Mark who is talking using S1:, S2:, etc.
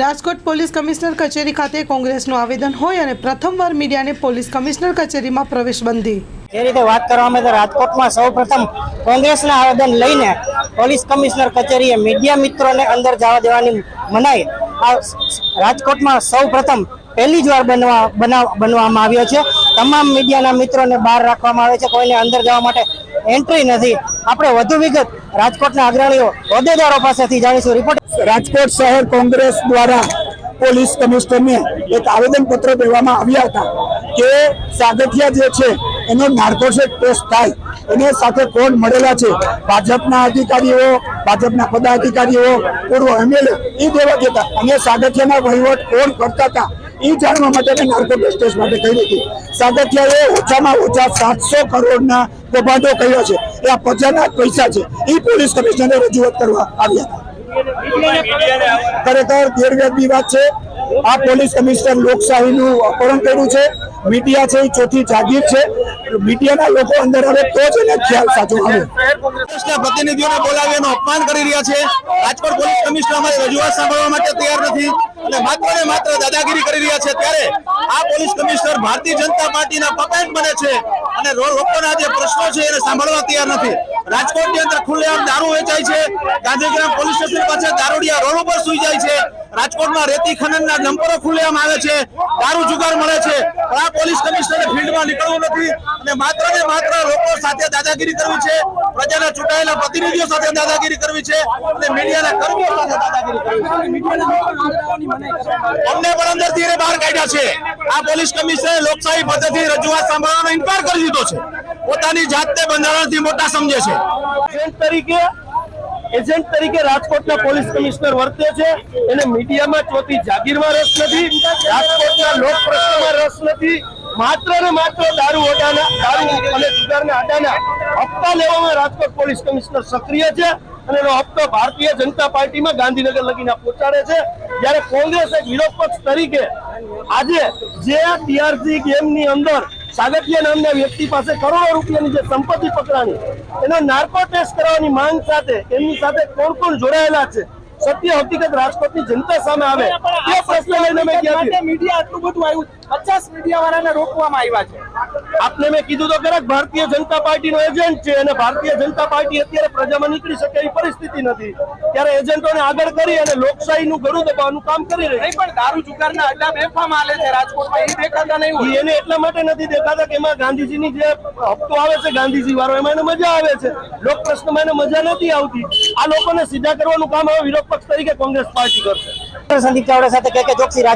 S1: Rajkot police commissioner કચેરી ખાતે કોંગ્રેસનું આવેદન હોય અને પ્રથમવાર મીડિયાને પોલીસ કમિશનર કચેરીમાં પ્રવેશ બંધી.
S2: જે રીતે વાત કરવામાં તો રાજકોટમાં સૌ પ્રથમ કોંગ્રેસના આવેદન લઈને પોલીસ કમિશનર કચેરીએ મીડિયા મિત્રોને અંદર જવા દેવાની મનાઈ આ રાજકોટમાં સૌ પ્રથમ પહેલી જ વાર બનવા બનાવ બનવામાં આવ્યો છે. તમામ મીડિયાના મિત્રોને બહાર રાખવામાં આવે છે. કોઈને અંદર જવા માટે એન્ટ્રી નથી. આપણે વધુ વિગત રાજકોટના અગ્રણીઓ હોદ્દેદારો પાસેથી જાણીશું. રિપોર્ટ
S3: રાજકોટ શહેર કોંગ્રેસ દ્વારા પોલીસ કમિશનરને એક આવેદનપત્ર દેવામાં આવ્યા હતા કે સાગઠિયા જે છે, એનો નાર્કોટિક ટેસ્ટ થાય. એને સાથે કોણ મળેલા છે? ભાજપના અધિકારીઓ, ભાજપના પદાધિકારીઓ, પૂર્વ એમએલએ એ દેવા જતા. અને સાગઠિયાના વહીવટ કોણ કરતા હતા? એ જાણવા માટે નાર્કો ટેસ્ટ માટે કરી હતી સાગઠિયાએ ઓછામાં ઓછા સાતસો કરોડના કૌભાંડો કર્યો છે. એ આ પ્રજાના પૈસા છે. એ પોલીસ કમિશનરે રજૂઆત કરવા આવ્યા હતા. ખરેખર ગેરવ્યાજબી વાત છે. આ પોલીસ કમિશનર લોકશાહીનું અપહરણ કર્યું છે. મીડિયા છે એ ચોથી જાગીર છે. મીડિયાના લોકો અંદર આવે તો જ એને ખ્યાલ સાચો આવે.
S4: કોંગ્રેસના પ્રતિનિધિઓને બોલાવી એનું અપમાન કરી રહ્યા છે. રાજકોટ પોલીસ કમિશનર અમારી રજૂઆત સાંભળવા માટે તૈયાર નથી. અને માત્ર ને માત્ર દાદાગીરી કરી રહ્યા છે ત્યારે આ પોલીસ કમિશનર ભારતીય જનતા પાર્ટીના પપેટ બને છે અને લોકોના જે પ્રશ્નો છે એને સાંભળવા તૈયાર નથી. રાજકોટની અંદર ખુલ્લેઆમ દારૂ વેચાય છે, ગાંધીગ્રામ પોલીસ સ્ટેશન પાસે દારૂડિયા રોડ ઉપર સુઈ જાય છે, રાજકોટમાં રેતી ખનનના ડમ્પરો ખુલ્લેઆમ આવે છે, દારૂ જુગાર મળે છે. આ પોલીસ કમિશનરે ફિલ્ડમાં નીકળવું નથી અને માત્ર ને માત્ર લોકો સાથે દાદાગીરી કરવી છે, પ્રજાના ચૂંટાયેલા પ્રતિનિધિઓ સાથે દાદાગીરી કરવી છે અને મીડિયાના કર્મીઓ સાથે અમને પણ અંદરથી બહાર કાઢ્યા છે. આ પોલીસ કમિશનરે લોકશાહી પદ્ધતિ રજૂઆત સાંભળવાનો ઇનકાર કરી દીધો છે. પોતાની જાતને બંધારણથી મોટા સમજે છે.
S5: એજન્ટ તરીકે રાજકોટના પોલીસ કમિશનર વર્તે છે. એને મીડિયામાં ચોથી જાગીરમાં રસ નથી. રાજકોટના લોક પ્રશ્નમાં રસ નથી. માત્ર ને માત્ર દારૂ અડાના, દારૂ અને જુગારના અડાના હપ્તા લેવામાં રાજકોટ પોલીસ કમિશનર સક્રિય છે. અને એનો હપ્તો ભારતીય જનતા પાર્ટીમાં ગાંધીનગર લગીને પહોંચાડે છે. જ્યારે કોંગ્રેસ એક વિરોધ પક્ષ તરીકે આજે જે ટીઆરસી ગેમની અંદર સાગઠિયા નામના વ્યક્તિ પાસે કરોડો રૂપિયાની જે સંપત્તિ પકડાની એનો નાર્કો ટેસ્ટ કરવાની માંગ સાથે એમની સાથે કોણ કોણ જોડાયેલા છે સત્ય હકીકત રાજકોટની જનતા સામે આવે એ પ્રશ્ન લઈને મેં
S6: મીડિયા આટલું બધું આવ્યું પચાસ મીડિયા વાળાને રોકવામાં આવ્યા છે.
S5: આપને મેં કીધું તો ખરા ભારતીય જનતા પાર્ટીનો એજન્ટ છે અને ભારતીય જનતા પાર્ટી અત્યારે પ્રજામાં નીકળી શકે એવી પરિસ્થિતિ નથી. ત્યારે એજન્ટોને આગળ કરી અને લોકશાહીનું ગળું દબાવવાનું કામ કરી રહી
S6: પણ દારૂ જુગારના અડ્ડા બેફામ હાલે છે રાજકોટમાં એ દેખાતા નહીં હોય.
S5: એને એટલા માટે નથી દેખાતા કે એમાં ગાંધીજીની જે હપ્તો આવે છે ગાંધીજી વાળો એમાં એને મજા આવે છે. લોક પ્રશ્નમાં એને મજા નથી આવતી. આ લોકોને સીધા કરવાનું કામ હવે વિરોધ પક્ષ તરીકે કોંગ્રેસ પાર્ટી કરશે.
S2: સંદીપ ચાવડા સાથે કે કે ચોકસી રાજકોટ